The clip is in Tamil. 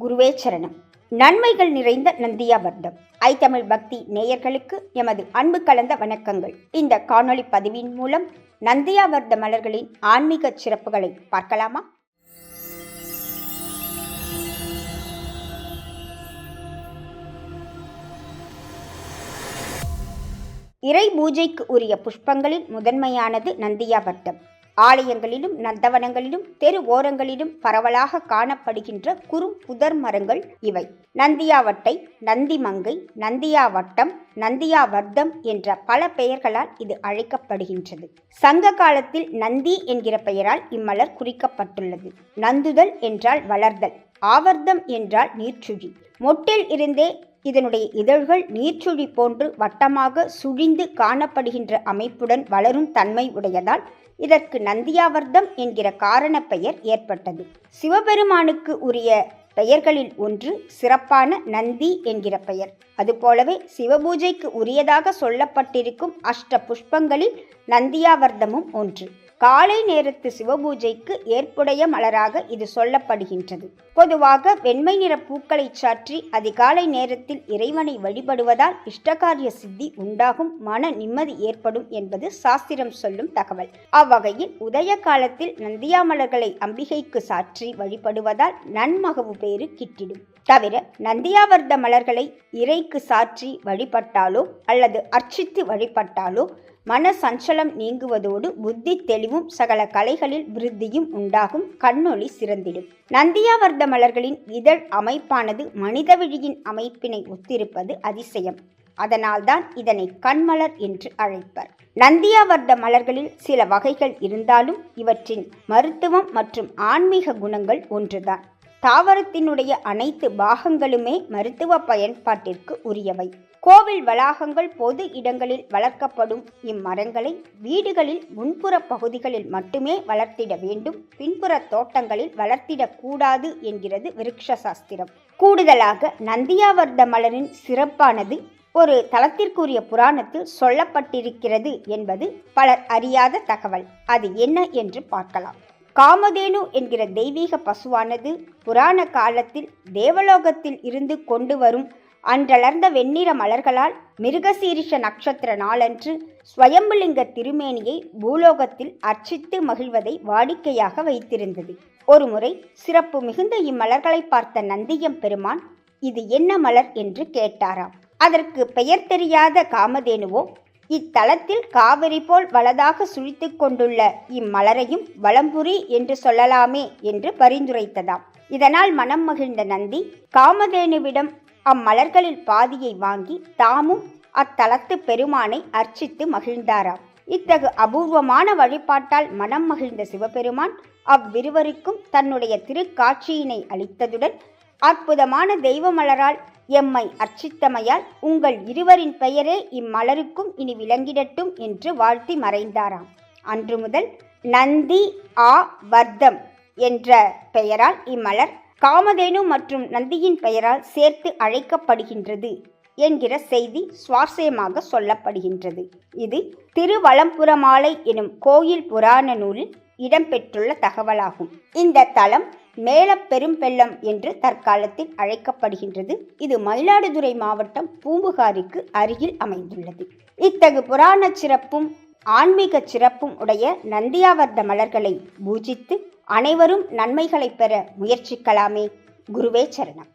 குருவே சரணம். நன்மைகள் நிறைந்த நந்தியாவர்தம் ஐ தமிழ் பக்தி நேயர்களுக்கு எமது அன்பு கலந்த வணக்கங்கள். இந்த காணொளி பதிவின் மூலம் நந்தியாவர்த மலர்களின் ஆன்மீக சிறப்புகளை பார்க்கலாமா? இறை பூஜைக்கு உரிய புஷ்பங்களில் முதன்மையானது நந்தியாவர்த்தம் ஆலயங்களிலும் நந்தவனங்களிலும் தெரு ஓரங்களிலும் பரவலாக காணப்படுகின்ற குறும் புதர் மரங்கள் இவை. நந்தியாவட்டை நந்திமங்கை நந்தியாவட்டம் நந்தியாவர்த்தம் என்ற பல பெயர்களால் இது அழைக்கப்படுகின்றது. சங்க காலத்தில் நந்தி என்கிற பெயரால் இம்மலர் குறிக்கப்பட்டுள்ளது. நந்துதல் என்றால் வளர்தல் ஆவர்த்தம் என்றால் நீர்ச்சுழி. மொட்டில் இருந்தே இதனுடைய இதழ்கள் நீர்ச்சுழி போன்று வட்டமாக சுழிந்து காணப்படுகின்ற அமைப்புடன் வளரும் தன்மை உடையதால் இதற்கு நந்தியாவர்தம் என்கிற காரண பெயர் ஏற்பட்டது. சிவபெருமானுக்கு உரிய பெயர்களில் ஒன்று சிறப்பான நந்தி என்கிற பெயர். அதுபோலவே சிவபூஜைக்கு உரியதாக சொல்லப்பட்டிருக்கும் அஷ்ட புஷ்பங்களில் நந்தியாவர்தமும் ஒன்று. காலை நேரத்து சிவபூஜைக்கு ஏற்புடைய மலராக இது சொல்லப்படுகின்றது. பொதுவாக வெண்மை நிற பூக்களை சாற்றி அதிகாலை நேரத்தில் இறைவனை வழிபடுவதால் இஷ்டகாரிய சித்தி உண்டாகும் மன நிம்மதி ஏற்படும் என்பது சாஸ்திரம் சொல்லும் தகவல். அவ்வகையில் உதய காலத்தில் நந்தியாமலர்களை அம்பிகைக்கு சாற்றி வழிபடுவதால் நன்மகவு பேறு கிட்டிடும். தவிர நந்தியாவர்த மலர்களை இறைக்கு சாற்றி வழிபட்டாலோ அல்லது அர்ச்சித்து வழிபட்டாலோ மன சஞ்சலம் நீங்குவதோடு புத்தி தெளிவும் சகல கலைகளில் விருத்தியும் உண்டாகும். கண்ணொளி சிறந்திடும். நந்தியாவர்த மலர்களின் இதழ் அமைப்பானது மனிதவிழியின் அமைப்பினை ஒத்திருப்பது அதிசயம். அதனால்தான் இதனை கண்மலர் என்று அழைப்பர். நந்தியாவர்த மலர்களில் சில வகைகள் இருந்தாலும் இவற்றின் மருத்துவம் மற்றும் ஆன்மீக குணங்கள் ஒன்றுதான். தாவரத்தினுடைய அனைத்து பாகங்களுமே மருத்துவ பயன்பாட்டிற்கு உரியவை. கோவில் வளாகங்கள் பொது இடங்களில் வளர்க்கப்படும் இம்மரங்களை வீடுகளில் முன்புற பகுதிகளில் மட்டுமே வளர்த்திட வேண்டும். பின்புற தோட்டங்களில் வளர்த்திடக்கூடாது என்கிறது விருக்ஷ சாஸ்திரம் கூடுதலாக நந்தியாவர்த மலரின் சிறப்பானது ஒரு தளத்திற்குரிய புராணத்தில் சொல்லப்பட்டிருக்கிறது என்பது பலர் அறியாத தகவல். அது என்ன என்று பார்க்கலாம். காமதேனு என்கிற தெய்வீக பசுவானது புராண காலத்தில் தேவலோகத்தில் இருந்து கொண்டு வரும் அன்றளர்ந்த வெண்ணிற மலர்களால் மிருகசீரிஷ நட்சத்திர நாளன்று ஸ்வயம்புலிங்க திருமேனியை பூலோகத்தில் அர்ச்சித்து மகிழ்வதை வாடிக்கையாக வைத்திருந்தது. ஒருமுறை சிறப்பு மிகுந்த இம்மலர்களை பார்த்த நந்தியம் பெருமான் இது என்ன மலர்? என்று கேட்டாராம். அதற்கு பெயர் தெரியாத காமதேனுவோ? இத்தலத்தில் காவிரி போல் வலதாக சுழித்து கொண்டுள்ள இம்மலரையும் வளம்புரி என்று சொல்லலாமே என்று பரிந்துரைத்ததாம். இதனால் மனம் மகிழ்ந்த நந்தி காமதேனுவிடம் அம்மலர்களில் பாதியை வாங்கி தாமும் அத்தலத்து பெருமானை அர்ச்சித்து மகிழ்ந்தாராம். இத்தகு அபூர்வமான வழிபாட்டால் மனம் மகிழ்ந்த சிவபெருமான் அவ்விருவருக்கும் தன்னுடைய திருக்காட்சியினை அளித்ததுடன் அற்புதமான தெய்வமலரால் எம்மை அர்ச்சித்தமையால் உங்கள் இருவரின் பெயரே இம்மலருக்கும் இனி விளங்கிடட்டும் என்று வாழ்த்தி மறைந்தாராம். அன்று முதல் நந்தி ஆ வர்த்தம் என்ற பெயரால் இம்மலர் காமதேனு மற்றும் நந்தியின் பெயரால் சேர்த்து அழைக்கப்படுகின்றது என்கிற செய்தி சுவாரஸ்யமாக சொல்லப்படுகின்றது. இது திருவலம்புரமாலை எனும் கோயில் புராண நூலில் இடம்பெற்றுள்ள தகவலாகும். இந்த தலம் மேல பெரும்பெல்லம் என்று தற்காலத்தில் அழைக்கப்படுகின்றது. இது மயிலாடுதுறை மாவட்டம் பூம்புகாரிக்கு அருகில் அமைந்துள்ளது. இத்தகு புராண சிறப்பும் ஆன்மீக சிறப்பும் உடைய நந்தியாவர்த மலர்களை பூஜித்து அனைவரும் நன்மைகளை பெற முயற்சிக்கலாமே. குருவே சரணம்.